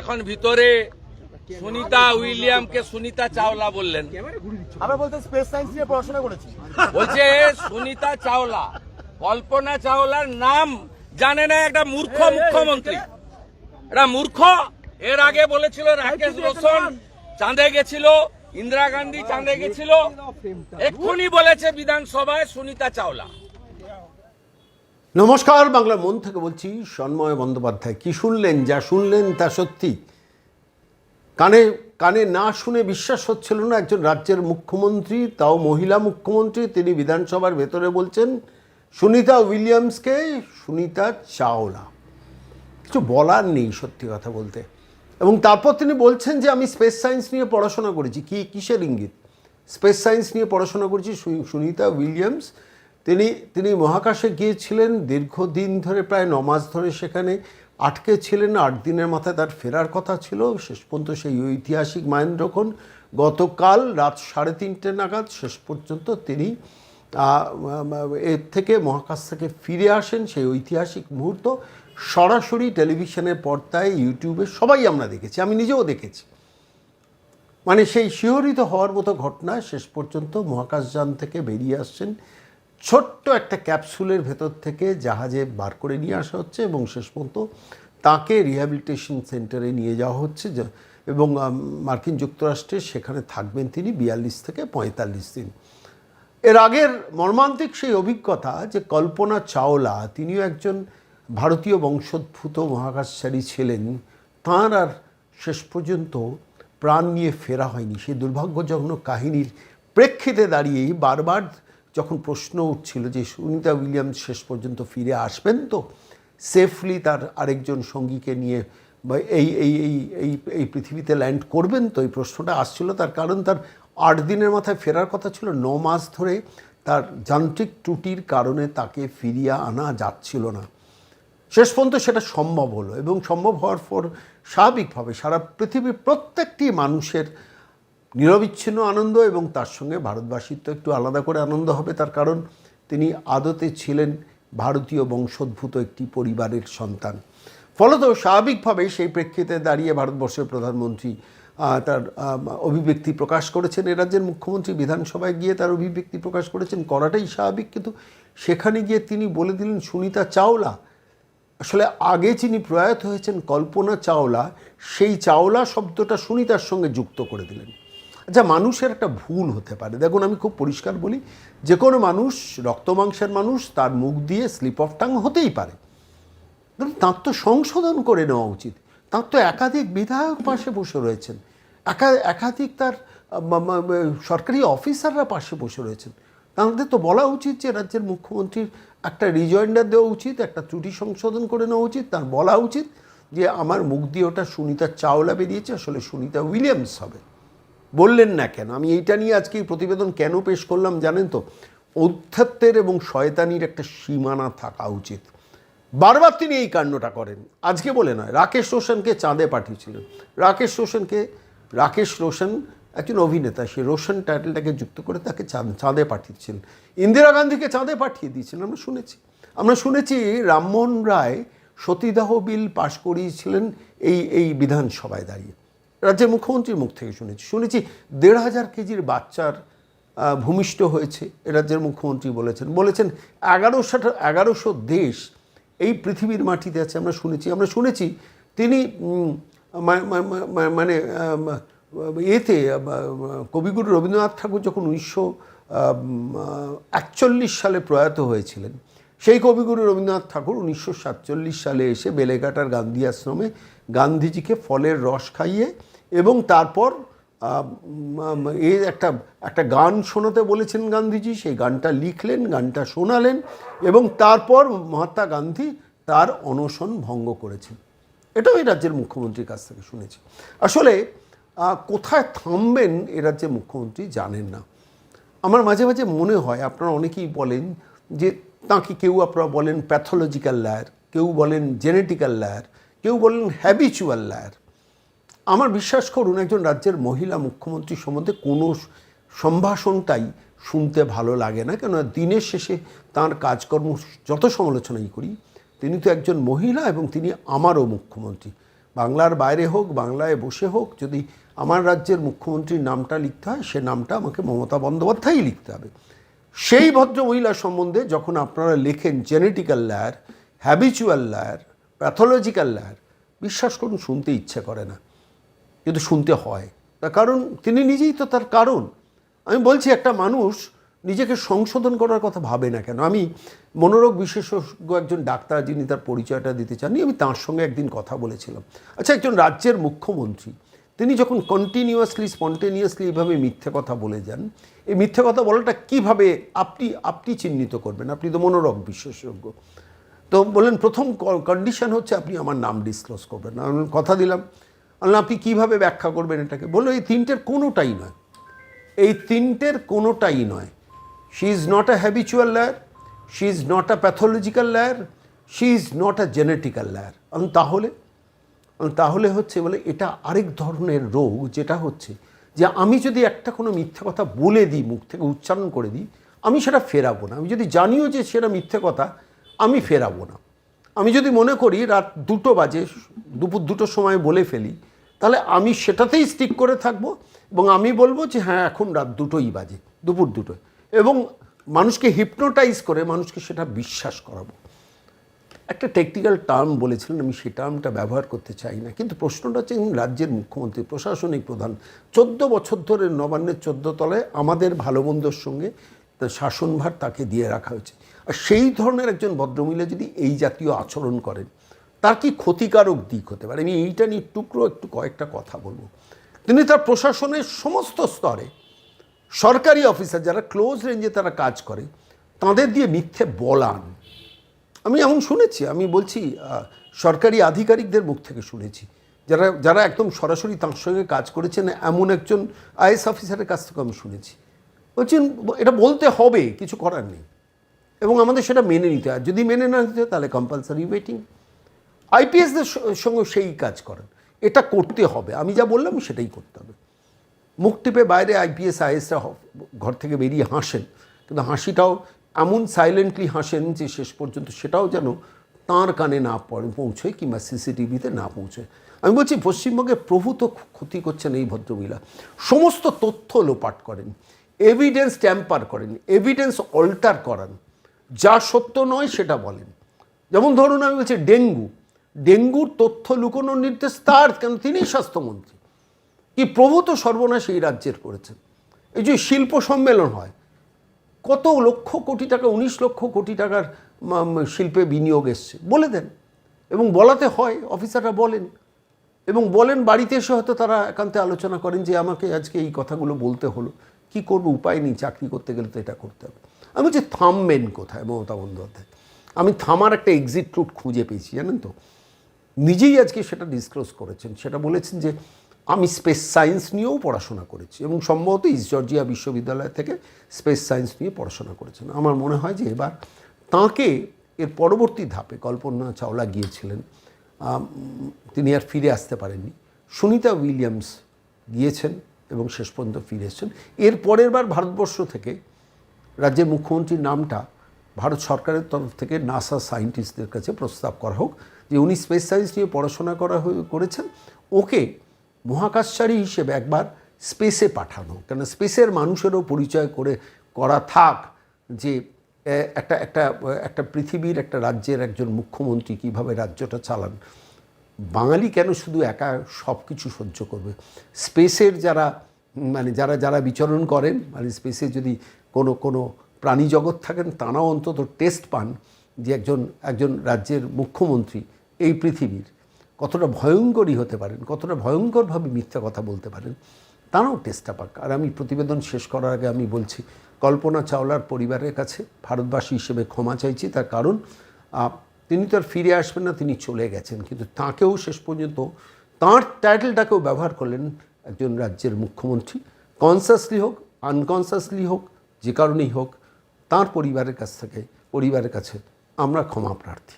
এখন ভিতরে সুনিতা উইলিয়ামকে সুনিতা চাওলা বললেন আমরা বলতে স্পেস সায়েন্স নিয়ে পড়াশোনা করেছি বলছে সুনিতা চাওলা কল্পনা চাওলার নাম জানে না একটা মূর্খ মুখ্যমন্ত্রী এটা মূর্খ এর আগে বলেছিল রাকেশ রোশন চাঁদে গেছিল ইন্দিরা গান্ধী চাঁদে গেছিল এক্ষুনি বলেছে বিধানসভায় সুনিতা চাওলা নমস্কার, বাংলার মন থেকে বলছি সন্ময় বন্দ্যোপাধ্যায়। কি শুনলেন, যা শুনলেন তা সত্যি? কানে কানে না শুনে বিশ্বাস হচ্ছিল না একজন রাজ্যের মুখ্যমন্ত্রী, তাও মহিলা মুখ্যমন্ত্রী, তিনি বিধানসভার ভেতরে বলছেন, সুনিতা উইলিয়ামসকে সুনিতা চাওলা। কিছু বলার নেই সত্যি কথা বলতে। এবং তারপর তিনি বলছেন যে, আমি স্পেস সায়েন্স নিয়ে পড়াশোনা করেছি। কি, কিসের ইঙ্গিত? স্পেস সায়েন্স নিয়ে পড়াশোনা করেছি সুনিতা উইলিয়ামস তিনি তিনি মহাকাশে গিয়েছিলেন, দীর্ঘদিন ধরে প্রায় ন মাস ধরে সেখানে আটকে ছিলেন, আট দিনের মাথায় তার ফেরার কথা ছিল। শেষ পর্যন্ত সেই ঐতিহাসিক মাহেন্দ্রক্ষণ, গতকাল রাত সাড়ে তিনটে নাগাদ শেষ পর্যন্ত তিনি এর থেকে মহাকাশ থেকে ফিরে আসেন। সেই ঐতিহাসিক মুহূর্ত সরাসরি টেলিভিশনের পর্দায়, ইউটিউবে সবাই আমরা দেখেছি, আমি নিজেও দেখেছি। মানে সেই শিহরিত হওয়ার মতো ঘটনা শেষ পর্যন্ত মহাকাশযান থেকে বেরিয়ে আসছেন ছোট্ট একটা ক্যাপসুলের ভেতর থেকে জাহাজে বার করে নিয়ে আসা হচ্ছে এবং শেষ পর্যন্ত তাকে রিহ্যাবিলিটেশন সেন্টারে নিয়ে যাওয়া হচ্ছে এবং মার্কিন যুক্তরাষ্ট্রে সেখানে থাকবেন তিনি বিয়াল্লিশ থেকে পঁয়তাল্লিশ দিন। এর আগের মর্মান্তিক সেই অভিজ্ঞতা যে কল্পনা চাওলা, তিনিও একজন ভারতীয় বংশোদ্ভূত মহাকাশচারী ছিলেন, তাঁর আর শেষ পর্যন্ত প্রাণ নিয়ে ফেরা হয়নি। সেই দুর্ভাগ্যজনক কাহিনীর প্রেক্ষিতে দাঁড়িয়েই বারবার যখন প্রশ্ন উঠছিল যে সুনিতা উইলিয়ামস শেষ পর্যন্ত ফিরে আসবেন তো সেফলি তার আরেকজন সঙ্গীকে নিয়ে বা এই এই এই এই এই পৃথিবীতে ল্যান্ড করবেন তো, এই প্রশ্নটা আসছিল। তার কারণ তার আট দিনের মাথায় ফেরার কথা ছিল, ন মাস ধরে তার যান্ত্রিক ত্রুটির কারণে তাকে ফিরিয়ে আনা যাচ্ছিল না। শেষ পর্যন্ত সেটা সম্ভব হলো এবং সম্ভব হওয়ার পর স্বাভাবিকভাবে সারা পৃথিবীর প্রত্যেকটি মানুষের নিরবিচ্ছিন্ন আনন্দ এবং তার সঙ্গে ভারতবাসীর তো একটু আলাদা করে আনন্দ হবে, তার কারণ তিনি আদতে ছিলেন ভারতীয় বংশোদ্ভূত একটি পরিবারের সন্তান। ফলত স্বাভাবিকভাবেই সেই প্রেক্ষিতে দাঁড়িয়ে ভারতবর্ষের প্রধানমন্ত্রী তার অভিব্যক্তি প্রকাশ করেছেন। এ রাজ্যের মুখ্যমন্ত্রী বিধানসভায় গিয়ে তার অভিব্যক্তি প্রকাশ করেছেন, করাটাই স্বাভাবিক। কিন্তু সেখানে গিয়ে তিনি বলে দিলেন, সুনিতা চাওলা। আসলে আগে যিনি প্রয়াত হয়েছেন কল্পনা চাওলা, সেই চাওলা শব্দটা সুনিতার সঙ্গে যুক্ত করে দিলেন। আচ্ছা মানুষের একটা ভুল হতে পারে। দেখুন, আমি খুব পরিষ্কার বলি, যে কোনো মানুষ রক্তমাংসের মানুষ, তার মুখ দিয়ে স্লিপ অফ টাং হতেই পারে। তার তো সংশোধন করে নেওয়া উচিত। তার তো একাধিক বিধায়ক পাশে বসে রয়েছেন। একা, একাধিক তার সরকারি অফিসাররা পাশে বসে রয়েছেন। তাদের তো বলা উচিত যে, রাজ্যের মুখ্যমন্ত্রীর একটা রিজয়েন্ডার দেওয়া উচিত, একটা ত্রুটি সংশোধন করে নেওয়া উচিত। তার বলা উচিত যে, আমার মুখ দিয়ে ওটা সুনিতা চাওলা বেরিয়েছে, আসলে সুনিতা উইলিয়ামস হবে। বললেন না কেন? আমি এইটা নিয়ে আজকে এই প্রতিবেদন কেন পেশ করলাম জানেন তো? ঔদ্ধত্যের এবং শয়তানির একটা সীমানা থাকা উচিত। বারবার তিনি এই কাণ্ডটা করেন। আজকে বলে নয়, রাকেশ রোশনকে চাঁদে পাঠিয়েছিলেন। রাকেশ রোশনকে, রাকেশ রোশন একজন অভিনেতা সেই রোশন টাইটেলটাকে যুক্ত করে তাকে চাঁদ- চাঁদে পাঠিয়েছিলেন ইন্দিরা গান্ধীকে চাঁদে পাঠিয়ে দিয়েছিলেন, আমরা শুনেছি। আমরা শুনেছি রামমোহন রায় সতীদাহ বিল পাশ করিয়েছিলেন এই এই বিধানসভায় দাঁড়িয়ে। রাজ্যের মুখ্যমন্ত্রীর মুখ থেকে শুনেছি। শুনেছি দেড় হাজার কেজির বাচ্চার ভূমিষ্ঠ হয়েছে রাজ্যের মুখ্যমন্ত্রী বলেছেন। বলেছেন, এগারোশো এগারোশো দেশ এই পৃথিবীর মাটিতে আছে, আমরা শুনেছি। আমরা শুনেছি তিনি মানে এতে কবিগুরু রবীন্দ্রনাথ ঠাকুর যখন উনিশশো একচল্লিশ সালে প্রয়াত হয়েছিলেন, সেই কবিগুরু রবীন্দ্রনাথ ঠাকুর উনিশশো সাতচল্লিশ সালে এসে বেলেঘাটার গান্ধী আশ্রমে গান্ধীজিকে ফলের রস খাইয়ে এবং তারপর এর একটা একটা গান শোনাতে বলেছেন গান্ধীজি, সেই গানটা লিখলেন, গানটা শোনালেন এবং তারপর মহাত্মা গান্ধী তার অনশন ভঙ্গ করেছেন। এটাও এই রাজ্যের মুখ্যমন্ত্রীর কাছ থেকে শুনেছি। আসলে কোথায় থামবেন এ রাজ্যের মুখ্যমন্ত্রী জানেন না। আমার মাঝে মাঝে মনে হয়, আপনারা অনেকেই বলেন যে তাঁকে কেউ আপনারা বলেন প্যাথোলজিক্যাল লায়ার কেউ বলেন জেনেটিক্যাল লায়ার কেউ বলেন হ্যাবিচুয়াল লায়ার আমার বিশ্বাস করুন, একজন রাজ্যের মহিলা মুখ্যমন্ত্রী সম্বন্ধে কোনো সম্ভাষণটাই শুনতে ভালো লাগে না। কেন দিনের শেষে তার কাজকর্ম যত সমালোচনাই করি, তিনি তো একজন মহিলা এবং তিনি আমারও মুখ্যমন্ত্রী। বাংলার বাইরে হোক, বাংলায় বসে হোক, যদি আমার রাজ্যের মুখ্যমন্ত্রীর নামটা লিখতে হয়, সে নামটা আমাকে মমতা বন্দ্যোপাধ্যায়ই লিখতে হবে। সেই ভদ্র মহিলা সম্বন্ধে যখন আপনারা লেখেন genetical liar, habitual liar, pathological liar, বিশ্বাস করুন, শুনতে ইচ্ছে করে না। কিন্তু শুনতে হয়। তার কারণ তিনি নিজেই তো তার কারণ। আমি বলছি একটা মানুষ নিজেকে সংশোধন করার কথা ভাবে না কেন? আমি মনোরোগ বিশেষজ্ঞ একজন ডাক্তার যিনি তার পরিচয়টা দিতে চাননি, আমি তার সঙ্গে একদিন কথা বলেছিলাম। আচ্ছা একজন রাজ্যের মুখ্যমন্ত্রী, তিনি যখন কন্টিনিউয়াসলি স্পন্টেনিয়াসলি এইভাবে মিথ্যে কথা বলে যান, এই মিথ্যে কথা বলাটা কীভাবে আপনি আপনি চিহ্নিত করবেন? আপনি তো মনোরোগ বিশেষজ্ঞ। তো বললেন, প্রথম কন্ডিশন হচ্ছে আপনি আমার নাম ডিসক্লোজ করবেন। কথা দিলাম। বললাম আপনি কীভাবে ব্যাখ্যা করবেন এটাকে? বলল, এই তিনটের কোনোটাই নয়। এই তিনটের কোনোটাই নয়। She is not a habitual liar she is not a pathological liar she is not a genetical liar তাহলে তাহলে হচ্ছে বলে, এটা আরেক ধরনের রোগ, যেটা হচ্ছে যে আমি যদি একটা কোনো মিথ্যে কথা বলে দিই, মুখ থেকে উচ্চারণ করে দিই, আমি সেটা ফেরাবো না। আমি যদি জানিও যে সেটা মিথ্যে কথা, আমি ফেরাবো না। আমি যদি মনে করি রাত দুটো বাজে, দুপুর দুটোর সময় বলে ফেলি তাহলে আমি সেটাতেই স্টিক করে থাকব এবং আমি বলব যে হ্যাঁ এখন রাত দুটোই বাজে, দুপুর দুটোয়। এবং মানুষকে হিপনোটাইজ করে মানুষকে সেটা বিশ্বাস করাবো। একটা টেকনিক্যাল টার্ম বলেছিলেন, আমি সেই টার্মটা ব্যবহার করতে চাই না। কিন্তু প্রশ্নটা হচ্ছে রাজ্যের মুখ্যমন্ত্রী, প্রশাসনিক প্রধান। চোদ্দ বছর ধরে নবান্নের চোদ্দ তলায় আমাদের ভালো মন্দর সঙ্গে তার শাসনভার তাকে দিয়ে রাখা হয়েছে। আর সেই ধরনের একজন ভদ্রমহিলা যদি এই জাতীয় আচরণ করেন তার কি ক্ষতিকারক দিক হতে পারে? আমি এইটা নিয়ে টুকরো একটু কয়েকটা কথা বলব। তিনি তার প্রশাসনের সমস্ত স্তরে সরকারি অফিসার যারা ক্লোজ রেঞ্জে তারা কাজ করে, তাদের দিয়ে মিথ্যে বলান। আমি এমন শুনেছি, আমি বলছি সরকারি আধিকারিকদের মুখ থেকে শুনেছি, যারা যারা একদম সরাসরি তার সঙ্গে কাজ করেছেন, এমন একজন আইএস অফিসারের কাছ থেকে আমি শুনেছি। বলছেন, এটা বলতে হবে, কিছু করার নেই। এবং আমাদের সেটা মেনে নিতে হয়। যদি মেনে না নিতে তাহলে কম্পালসারি ওয়েটিং আইপিএসদের সঙ্গে সেই কাজ করেন। এটা করতে হবে। আমি যা বললাম সেটাই করতে হবে। মুখ টিপে বাইরে আইপিএস আইএসরা ঘর থেকে বেরিয়ে হাসেন। কিন্তু হাসিটাও এমন সাইলেন্টলি হাসেন যে শেষ পর্যন্ত সেটাও যেন তাঁর কানে না পৌঁছয় কিংবা সিসিটিভিতে না পৌঁছয়। আমি বলছি, পশ্চিমবঙ্গে প্রভূত ক্ষতি করছেন এই ভদ্রমহিলা। সমস্ত তথ্য লোপাট করেন। এভিডেন্স ট্যাম্পার করেন। এভিডেন্স অল্টার করান। যা সত্য নয় সেটা বলেন। যেমন ধরুন আমি বলছি, ডেঙ্গু। ডেঙ্গুর তথ্য লুকোনোর নির্দেশ তার, কেন তিনি স্বাস্থ্যমন্ত্রী? কি প্রভূত সর্বনাশ এই রাজ্যের করেছেন? এই যে শিল্প সম্মেলন হয়, কত লক্ষ কোটি টাকা, উনিশ লক্ষ কোটি টাকার শিল্পে বিনিয়োগ এসছে, বলে দেন। এবং বলাতে হয়, অফিসাররা বলেন, এবং বলেন বাড়িতে এসে হয়তো তারা একান্তে আলোচনা করেন যে আমাকে আজকে এই কথাগুলো বলতে হলো, কি করব, উপায় নেই, চাকরি করতে গেলে তো এটা করতে হবে। আমি বলছি, থামবেন কোথায় মমতা বন্দ্যোপাধ্যায়? আমি থামার একটা এক্সিট রুট খুঁজে পেয়েছি, জানেন তো? নিজেই আজকে সেটা ডিসক্লোজ করেছেন। সেটা বলেছেন যে, আমি স্পেস সায়েন্স নিয়েও পড়াশোনা করেছি এবং সম্ভবত ইস্ট জর্জিয়া বিশ্ববিদ্যালয় থেকে স্পেস সায়েন্স নিয়ে পড়াশোনা করেছেন। আমার মনে হয় যে এবার তাঁকে এর পরবর্তী ধাপে কল্পনা চাওলা গিয়েছিলেন। তিনি আর ফিরে আসতে পারেননি। সুনিতা উইলিয়ামস গিয়েছেন এবং শেষ পর্যন্ত ফিরে এসেছেন। এর পরের বার ভারতবর্ষ থেকে রাজ্যের মুখ্যমন্ত্রীর নামটা ভারত সরকারের তরফ থেকে নাসা সায়েন্টিস্টদের কাছে প্রস্তাব করা হোক যে উনি স্পেস সায়েন্স নিয়ে পড়াশোনা করা করেছেন, ওকে মহাকাশচারী হিসেবে একবার স্পেসে পাঠানো কেন স্পেসের মানুষেরও পরিচয় করে করা থাক যে একটা একটা একটা পৃথিবীর, একটা রাজ্যের একজন মুখ্যমন্ত্রী কীভাবে রাজ্যটা চালান। বাঙালি কেন শুধু একা সব কিছু সহ্য করবে? স্পেসের যারা মানে যারা যারা বিচরণ করেন মানে স্পেসে যদি কোনো কোনো প্রাণী জগৎ থাকেন, তারাও অন্তত টেস্ট পান যে একজন একজন রাজ্যের মুখ্যমন্ত্রী এই পৃথিবীর কতটা ভয়ঙ্করই হতে পারেন, কতটা ভয়ঙ্করভাবে মিথ্যা কথা বলতে পারেন, তারাও টেস্টটা পাক। আর আমি প্রতিবেদন শেষ করার আগে আমি বলছি, কল্পনা চাওলার পরিবারের কাছে ভারতবাসী হিসেবে ক্ষমা চাইছি, তার কারণ তিনি তো আর ফিরে আসবেন না, তিনি চলে গেছেন, কিন্তু তাঁকেও শেষ পর্যন্ত, তাঁর টাইটেলটাকেও ব্যবহার করলেন একজন রাজ্যের মুখ্যমন্ত্রী। কনসাসলি হোক আনকনসাসলি হোক, যে কারণেই হোক তাঁর পরিবারের কাছ থেকে পরিবারের কাছে আমরা ক্ষমা প্রার্থী।